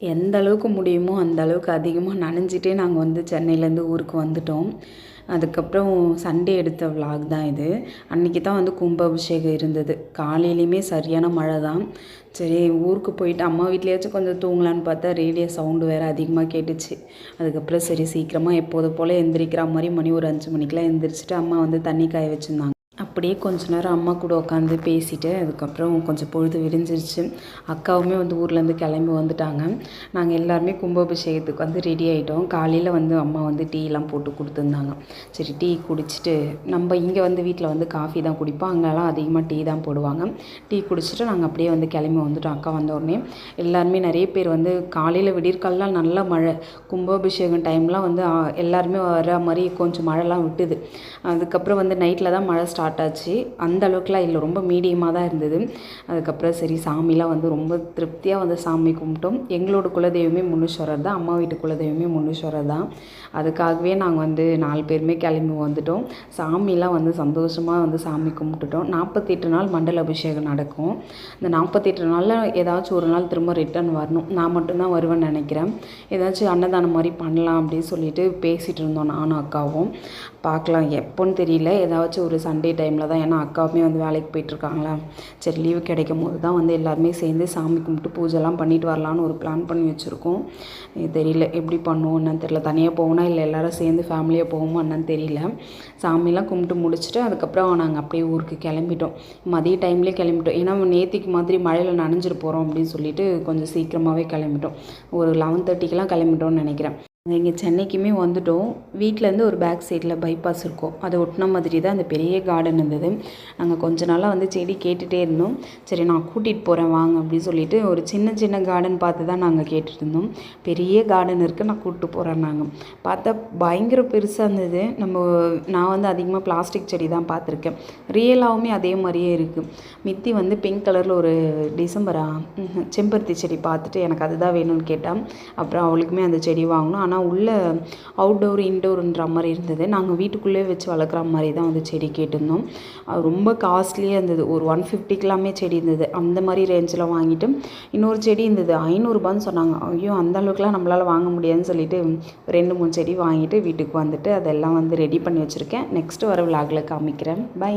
எந்த அளவுக்கு முடியுமோ அந்த அளவுக்கு அதிகமாக நனைஞ்சிட்டே நாங்கள் வந்து சென்னையிலேருந்து ஊருக்கு வந்துட்டோம். அதுக்கப்புறம் சண்டே எடுத்த விலாக் தான் இது. அன்றைக்கி தான் வந்து கும்பாபிஷேகம் இருந்தது. காலையிலையுமே சரியான மழை தான் சரி ஊருக்கு போயிட்டு அம்மா வீட்லேயாச்சும் கொஞ்சம் தூங்கலான்னு பார்த்தா ரேடியோ சவுண்டு வேறு அதிகமாக கேட்டுச்சு. அதுக்கப்புறம் சரி சீக்கிரமாக எப்போது போல் எந்திரிக்கிற மாதிரி மணி ஒரு அஞ்சு மணிக்கெலாம் எந்திரிச்சிட்டு அம்மா வந்து தண்ணி காய வச்சுருந்தாங்க. அப்படியே கொஞ்ச நேரம் அம்மா கூட உட்காந்து பேசிட்டு அதுக்கப்புறம் கொஞ்சம் பொழுது விரிஞ்சிருச்சு அக்காவுமே வந்து ஊர்லேருந்து கிளம்பி வந்துட்டாங்க. நாங்கள் எல்லாருமே கும்பாபிஷேகத்துக்கு வந்து ரெடி ஆகிட்டோம் காலையில் வந்து அம்மா வந்து டீலாம் போட்டு கொடுத்துருந்தாங்க. சரி டீ குடிச்சிட்டு நம்ம இங்கே வந்து வீட்டில் வந்து காஃபி தான் குடிப்போம். அங்கெல்லாம் அதிகமாக டீ தான் போடுவாங்க. டீ குடிச்சிட்டு நாங்கள் அப்படியே வந்து கிளம்பி வந்துட்டோம் அக்கா வந்த உடனே. எல்லாருமே நிறைய பேர் வந்து காலையில் விடியற்காலலாம் நல்ல மழை. கும்பாபிஷேகம் டைம்லாம் வந்து எல்லாருமே வர மாதிரி கொஞ்சம் மழைலாம் விட்டுது. அதுக்கப்புறம் வந்து நைட்டில் தான் மழை ஸ்டார்ட் ஆச்சு அந்த அளவுக்குலாம் இல்லை. ரொம்ப மீடியமாக தான் இருந்தது. அதுக்கப்புறம் சரி சாமிலாம் வந்து ரொம்ப திருப்தியாக வந்து சாமி கும்பிட்டோம். எங்களோட குலதெய்வமே முனீஸ்வரர் தான். அம்மா வீட்டு குலதெய்வமே முனீஸ்வரர் தான். அதுக்காகவே நாங்கள் வந்து நாலு பேருமே கிளம்பி வந்துட்டோம். சாமிலாம் வந்து சந்தோஷமாக வந்து சாமி கும்பிட்டுட்டோம். நாற்பத்தெட்டு நாள் மண்டல அபிஷேகம் நடக்கும். இந்த நாற்பத்தெட்டு நாளில் ஏதாச்சும் ஒரு நாள் திரும்ப ரிட்டர்ன் வரணும். நான் மட்டும்தான் வருவேன்னு நினைக்கிறேன். ஏதாச்சும் அன்னதானம் மாதிரி பண்ணலாம் அப்படின்னு சொல்லிட்டு பேசிகிட்டு இருந்தோம் நானும் அக்காவும். பார்க்கலாம் எப்போன்னு தெரியல. ஏதாச்சும் ஒரு சண்டே டைம் டைமில் தான் ஏன்னா அக்காவுமே வந்து வேலைக்கு போயிட்டுருக்காங்களா? சரி லீவு கிடைக்கும் போது தான் வந்து எல்லாருமே சேர்ந்து சாமி கும்பிட்டு பூஜைலாம் பண்ணிட்டு வரலான்னு ஒரு பிளான் பண்ணி வச்சுருக்கோம். தெரியல எப்படி பண்ணுவோம் என்னன்னு தெரியல. தனியாக போகணும் இல்லை எல்லாரும் சேர்ந்து ஃபேமிலியாக போவோமா என்னன்னு தெரியல. சாமிலாம் கும்பிட்டு முடிச்சுட்டு அதுக்கப்புறம் நாங்கள் அப்படியே ஊருக்கு கிளம்பிட்டோம். மதிய டைம்லேயே கிளம்பிட்டோம். ஏன்னா நேத்திக்கு மாதிரி மழையில் நனைஞ்சிட்டு போகிறோம் அப்படின்னு சொல்லிட்டு கொஞ்சம் சீக்கிரமாகவே கிளம்பிட்டோம். ஒரு லெவன் தேர்ட்டிக்கெலாம் கிளம்பிட்டோம்னு நினைக்கிறேன். இங்கே சென்னைக்குமே வந்துட்டோம். வீட்டிலேருந்து ஒரு பேக் சைடில் பைபாஸ் இருக்கும். அதை ஒட்டின மாதிரி தான் அந்த பெரிய கார்டன் இருந்தது. நாங்கள் கொஞ்ச நாளாக வந்து செடி கேட்டுகிட்டே இருந்தோம். சரி நான் கூட்டிகிட்டு போகிறேன் வாங்க அப்படின்னு சொல்லிட்டு ஒரு சின்ன சின்ன கார்டன் பார்த்து தான் நாங்கள் கேட்டுட்டு இருந்தோம். பெரிய கார்டன் இருக்குது நான் கூப்பிட்டு போகிறேன் நாங்கள் பார்த்தா பயங்கர பெருசாக இருந்தது. நம்ம நான் வந்து அதிகமாக பிளாஸ்டிக் செடி தான் பார்த்துருக்கேன் ரியலாகவுமே அதே மாதிரியே இருக்குது மித்தி வந்து பிங்க் கலரில் ஒரு டிசம்பரா செம்பருத்தி செடி பார்த்துட்டு எனக்கு அதுதான் வேணும்னு கேட்டான் அப்புறம் அவளுக்குமே அந்த செடி வாங்கணும். ஆனால் உள்ளே அவுட்டோர் இன்டோருன்ற மாதிரி இருந்தது. நாங்கள் வீட்டுக்குள்ளே வச்சு வளர்க்குற மாதிரி தான் வந்து செடி கேட்டிருந்தோம். அது ரொம்ப காஸ்ட்லியாக இருந்தது. ஒரு ஒன் ஃபிஃப்டிக்கெல்லாமே செடி இருந்தது. அந்த மாதிரி ரேஞ்சில் வாங்கிட்டு இன்னொரு செடி இருந்தது. ஐநூறுரூபான்னு சொன்னாங்க. ஐயோ அந்த அளவுக்குலாம் நம்மளால் வாங்க முடியாதுன்னு சொல்லிட்டு ரெண்டு மூணு செடி வாங்கிட்டு வீட்டுக்கு வந்துட்டு அதெல்லாம் வந்து ரெடி பண்ணி வச்சுருக்கேன். நெக்ஸ்ட் வர விலாகில் காமிக்கிறேன். பை